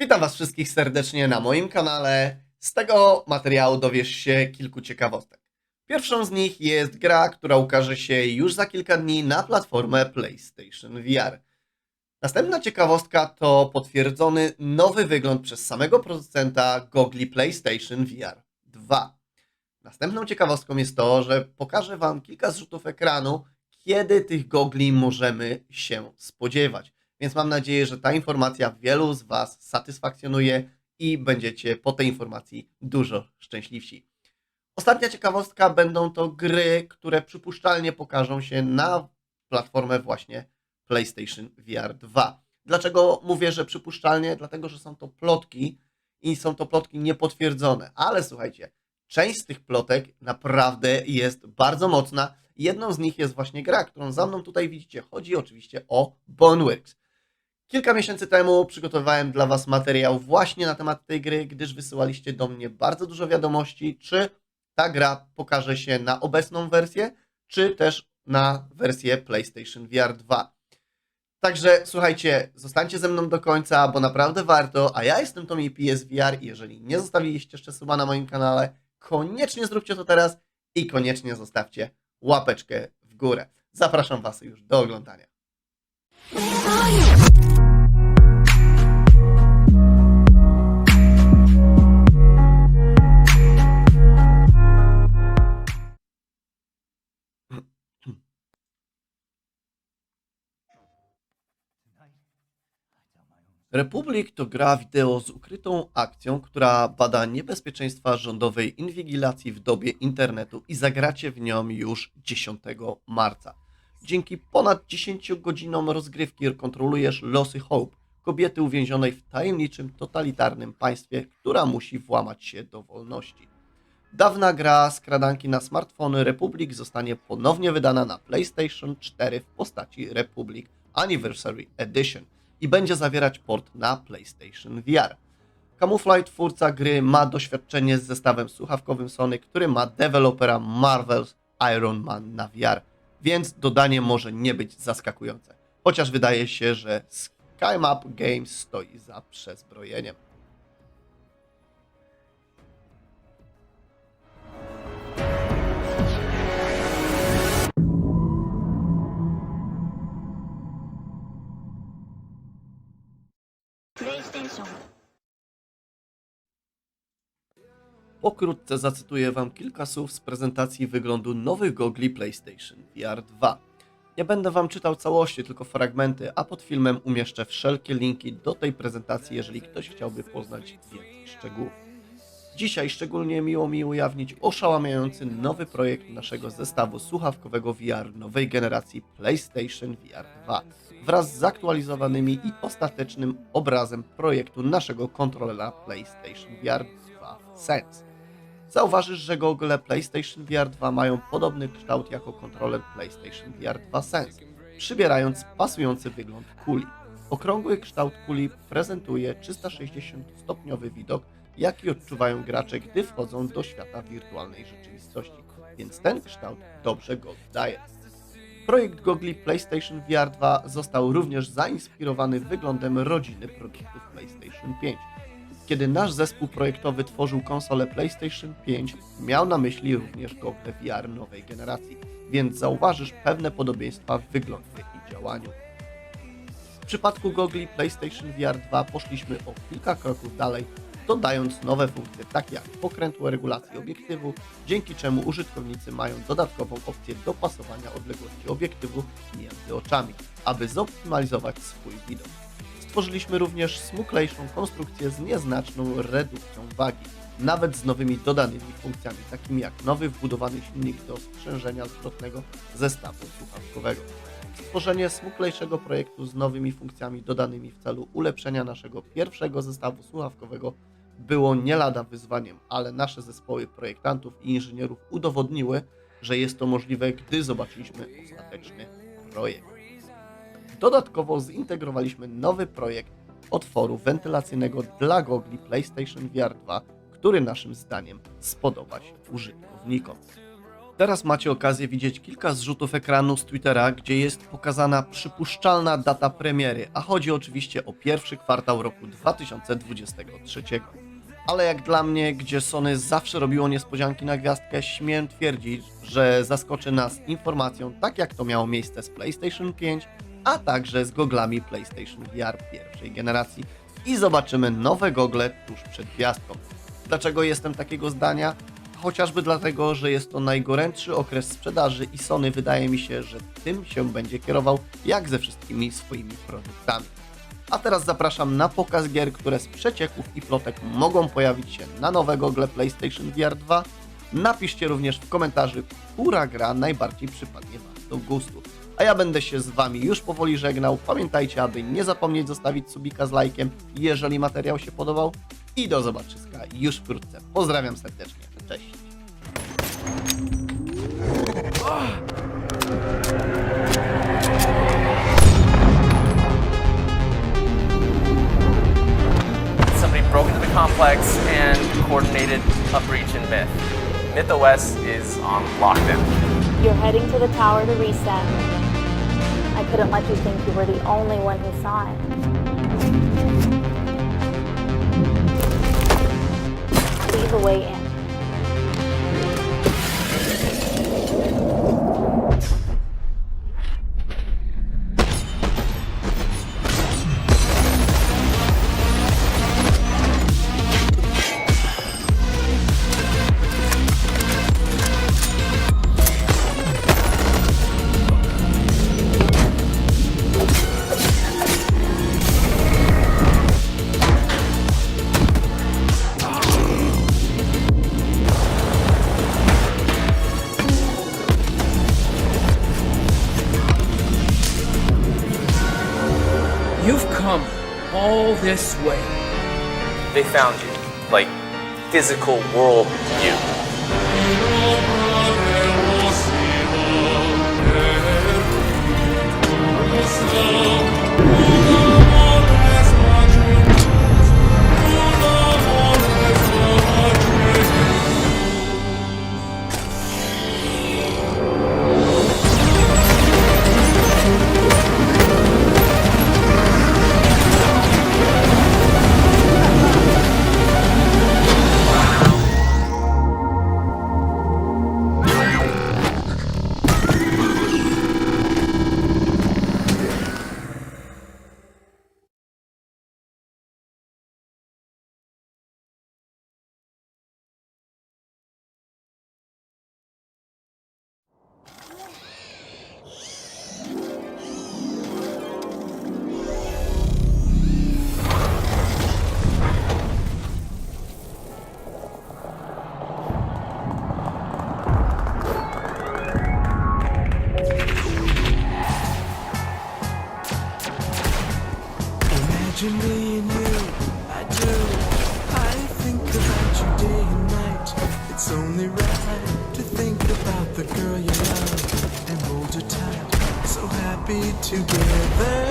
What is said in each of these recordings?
Witam Was wszystkich serdecznie na moim kanale. Z tego materiału dowiesz się kilku ciekawostek. Pierwszą z nich jest gra, która ukaże się już za kilka dni na platformę PlayStation VR. Następna ciekawostka to potwierdzony nowy wygląd przez samego producenta gogli PlayStation VR 2. Następną ciekawostką jest to, że pokażę Wam kilka zrzutów ekranu, kiedy tych gogli możemy się spodziewać. Więc mam nadzieję, że ta informacja wielu z Was satysfakcjonuje i będziecie po tej informacji dużo szczęśliwsi. Ostatnia ciekawostka będą to gry, które przypuszczalnie pokażą się na platformę właśnie PlayStation VR 2. Dlaczego mówię, że przypuszczalnie? Dlatego, że są to plotki i są to plotki niepotwierdzone. Ale słuchajcie, część z tych plotek naprawdę jest bardzo mocna. Jedną z nich jest właśnie gra, którą za mną tutaj widzicie. Chodzi oczywiście o Boneworks. Kilka miesięcy temu przygotowałem dla Was materiał właśnie na temat tej gry, gdyż wysyłaliście do mnie bardzo dużo wiadomości, czy ta gra pokaże się na obecną wersję, czy też na wersję PlayStation VR 2. Także słuchajcie, zostańcie ze mną do końca, bo naprawdę warto, a ja jestem Tomi PSVR i jeżeli nie zostawiliście jeszcze suba na moim kanale, koniecznie zróbcie to teraz i koniecznie zostawcie łapeczkę w górę. Zapraszam Was już do oglądania. Republic to gra wideo z ukrytą akcją, która bada niebezpieczeństwa rządowej inwigilacji w dobie internetu i zagracie w nią już 10 marca. Dzięki ponad 10 godzinom rozgrywki kontrolujesz losy Hope, kobiety uwięzionej w tajemniczym, totalitarnym państwie, która musi włamać się do wolności. Dawna gra skradanki na smartfony Republic zostanie ponownie wydana na PlayStation 4 w postaci Republic Anniversary Edition i będzie zawierać port na PlayStation VR. Camouflage twórca gry ma doświadczenie z zestawem słuchawkowym Sony, który ma dewelopera Marvel's Iron Man na VR, więc dodanie może nie być zaskakujące. Chociaż wydaje się, że SkyMap Games stoi za przezbrojeniem. PlayStation Pokrótce zacytuję Wam kilka słów z prezentacji wyglądu nowych gogli PlayStation VR 2. Nie będę Wam czytał całości, tylko fragmenty, a pod filmem umieszczę wszelkie linki do tej prezentacji, jeżeli ktoś chciałby poznać więcej szczegółów. Dzisiaj szczególnie miło mi ujawnić oszałamiający nowy projekt naszego zestawu słuchawkowego VR nowej generacji PlayStation VR 2 wraz z zaktualizowanymi i ostatecznym obrazem projektu naszego kontrolera PlayStation VR 2 Sense. Zauważysz, że gogle PlayStation VR 2 mają podobny kształt jako kontroler PlayStation VR 2 Sense, przybierając pasujący wygląd kuli. Okrągły kształt kuli prezentuje 360-stopniowy widok, jaki odczuwają gracze, gdy wchodzą do świata wirtualnej rzeczywistości, więc ten kształt dobrze go daje. Projekt gogli PlayStation VR 2 został również zainspirowany wyglądem rodziny produktów PlayStation 5. Kiedy nasz zespół projektowy tworzył konsolę PlayStation 5, miał na myśli również gogle VR nowej generacji, więc zauważysz pewne podobieństwa w wyglądzie i działaniu. W przypadku gogli PlayStation VR 2 poszliśmy o kilka kroków dalej, dodając nowe funkcje takie jak pokrętłe regulacji obiektywu, dzięki czemu użytkownicy mają dodatkową opcję dopasowania odległości obiektywu między oczami, aby zoptymalizować swój widok. Stworzyliśmy również smuklejszą konstrukcję z nieznaczną redukcją wagi, nawet z nowymi dodanymi funkcjami, takimi jak nowy wbudowany silnik do sprzężenia zwrotnego zestawu słuchawkowego. Stworzenie smuklejszego projektu z nowymi funkcjami dodanymi w celu ulepszenia naszego pierwszego zestawu słuchawkowego było nie lada wyzwaniem, ale nasze zespoły projektantów i inżynierów udowodniły, że jest to możliwe, gdy zobaczyliśmy ostateczny projekt. Dodatkowo zintegrowaliśmy nowy projekt otworu wentylacyjnego dla gogli PlayStation VR 2, który naszym zdaniem spodoba się użytkownikom. Teraz macie okazję widzieć kilka zrzutów ekranu z Twittera, gdzie jest pokazana przypuszczalna data premiery, a chodzi oczywiście o pierwszy kwartał roku 2023. Ale jak dla mnie, gdzie Sony zawsze robiło niespodzianki na gwiazdkę, śmiem twierdzić, że zaskoczy nas informacją, tak jak to miało miejsce z PlayStation 5, a także z goglami PlayStation VR pierwszej generacji i zobaczymy nowe gogle tuż przed gwiazdką. Dlaczego jestem takiego zdania? Chociażby dlatego, że jest to najgorętszy okres sprzedaży i Sony wydaje mi się, że tym się będzie kierował jak ze wszystkimi swoimi produktami. A teraz zapraszam na pokaz gier, które z przecieków i plotek mogą pojawić się na nowe gogle PlayStation VR 2. Napiszcie również w komentarzu, która gra najbardziej przypadnie Wam do gustu. A ja będę się z Wami już powoli żegnał. Pamiętajcie, aby nie zapomnieć zostawić subika z lajkiem, jeżeli materiał się podobał. I do zobaczyska już wkrótce. Pozdrawiam serdecznie. Cześć. complex and coordinated a breach in Myth. Myth OS is on lockdown. You're heading to the tower to reset. I couldn't let you think you were the only one who saw it. Leave the way in. You've come all this way. They found you, like physical world you. Imagine the girl you love and hold her tight. So happy together.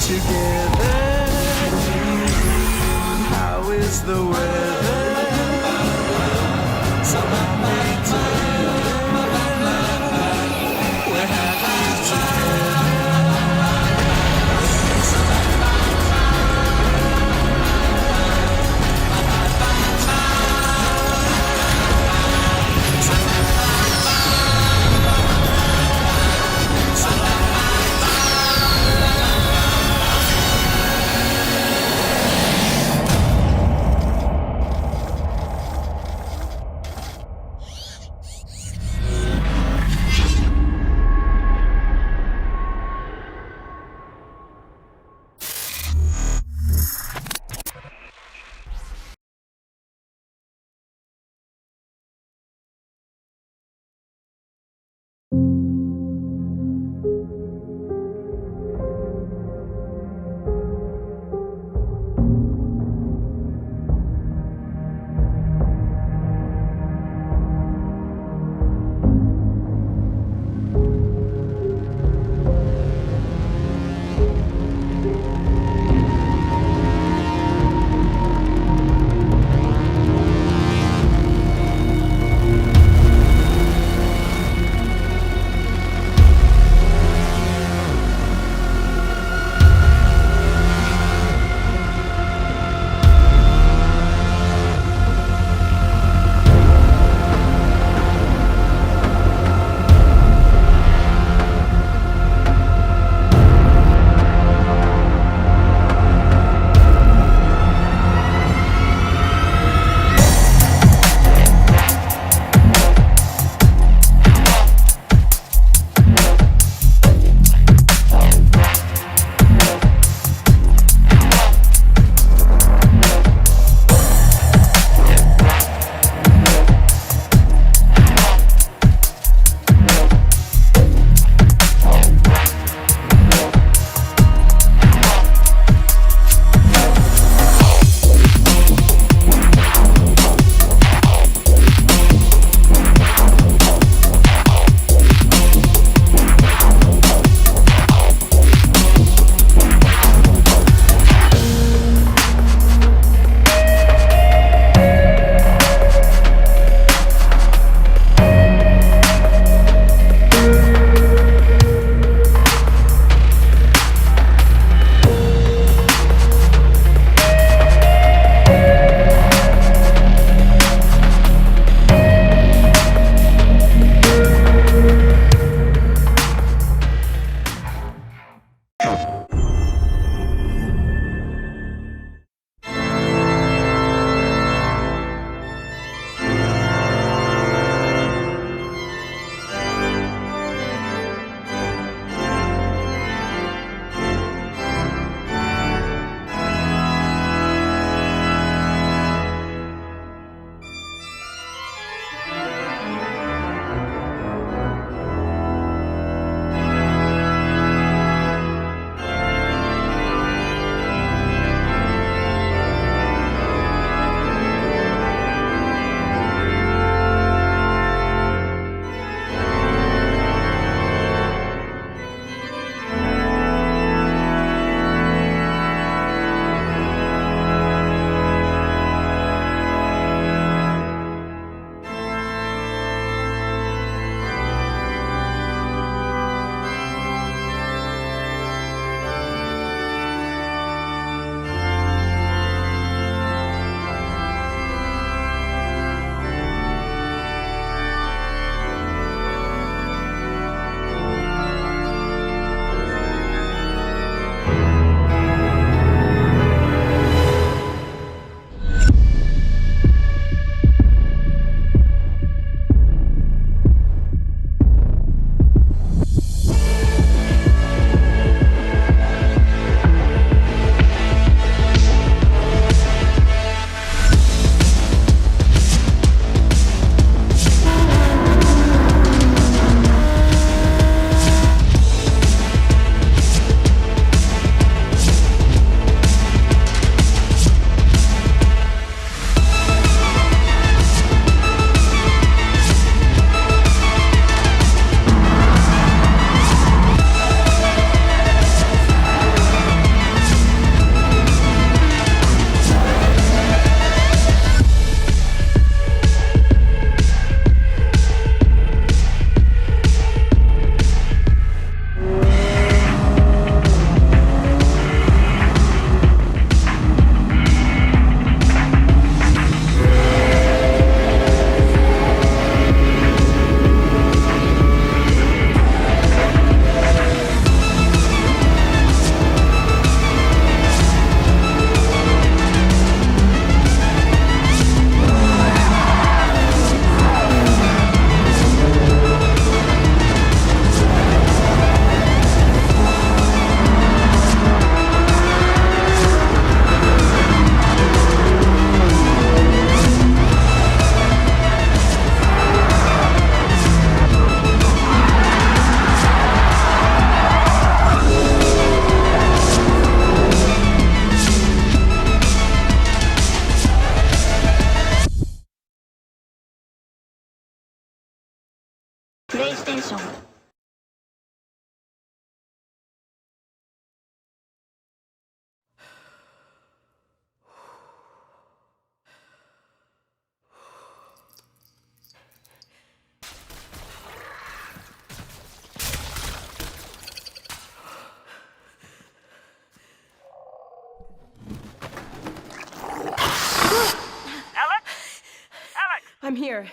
Together. How is the weather? Here.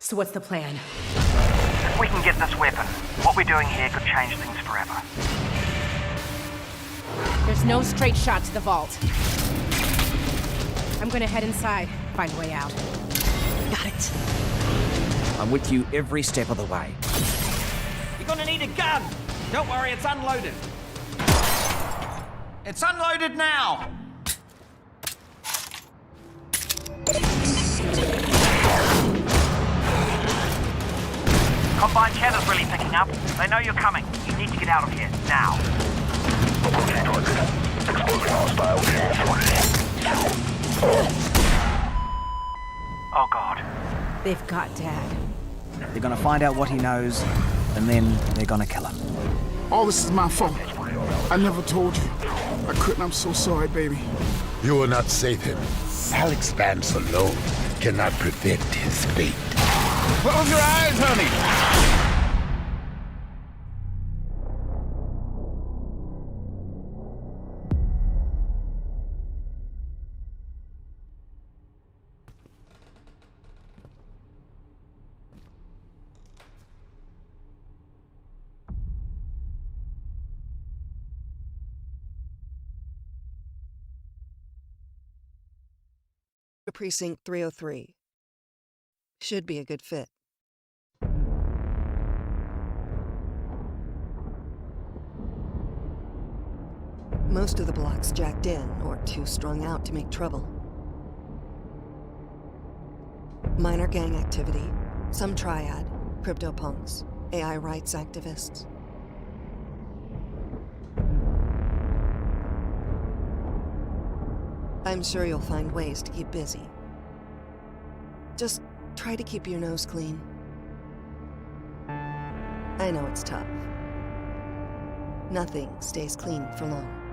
So what's the plan? If we can get this weapon, what we're doing here could change things forever. There's no straight shot to the vault. I'm gonna head inside, find a way out. Got it. I'm with you every step of the way. You're gonna need a gun! Don't worry, it's unloaded. It's unloaded now! Combine channel's really picking up. They know you're coming. You need to get out of here, now. Oh god. They've got Dad. They're gonna find out what he knows, and then they're gonna kill him. All this is my fault. I never told you. I couldn't. I'm so sorry, baby. You will not save him. Alex Vance alone cannot prevent his fate. Close your eyes, honey. Precinct 303. Should be a good fit. Most of the block's jacked in or too strung out to make trouble. Minor gang activity, some triad, crypto punks, AI rights activists. I'm sure you'll find ways to keep busy. Just try to keep your nose clean. I know it's tough. Nothing stays clean for long.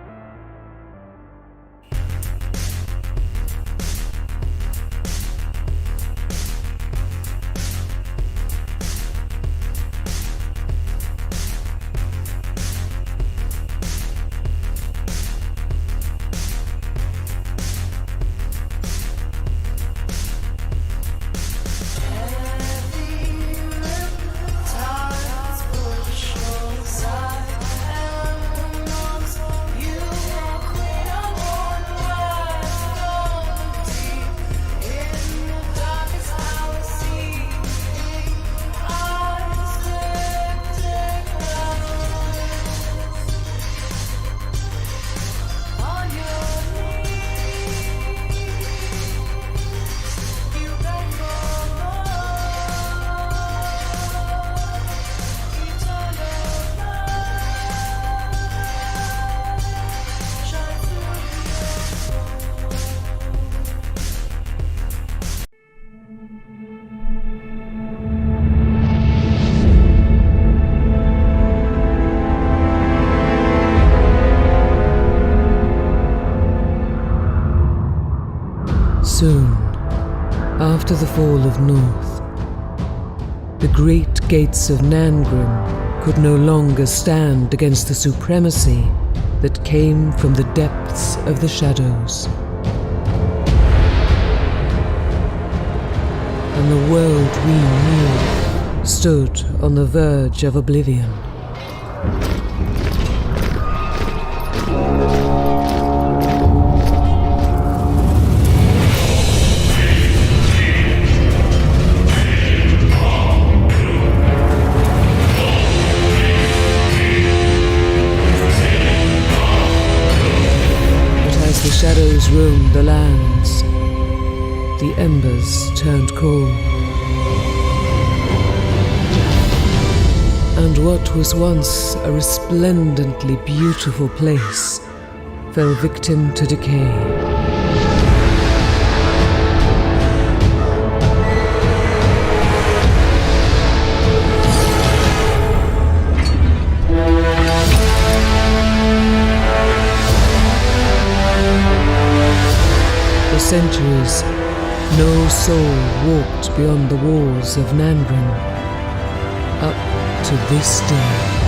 Fall of North, the great gates of Nangrim could no longer stand against the supremacy that came from the depths of the shadows. And the world we knew stood on the verge of oblivion. Shadows roamed the lands, the embers turned cold. And what was once a resplendently beautiful place fell victim to decay. Centuries, no soul walked beyond the walls of Nangren. Up to this day.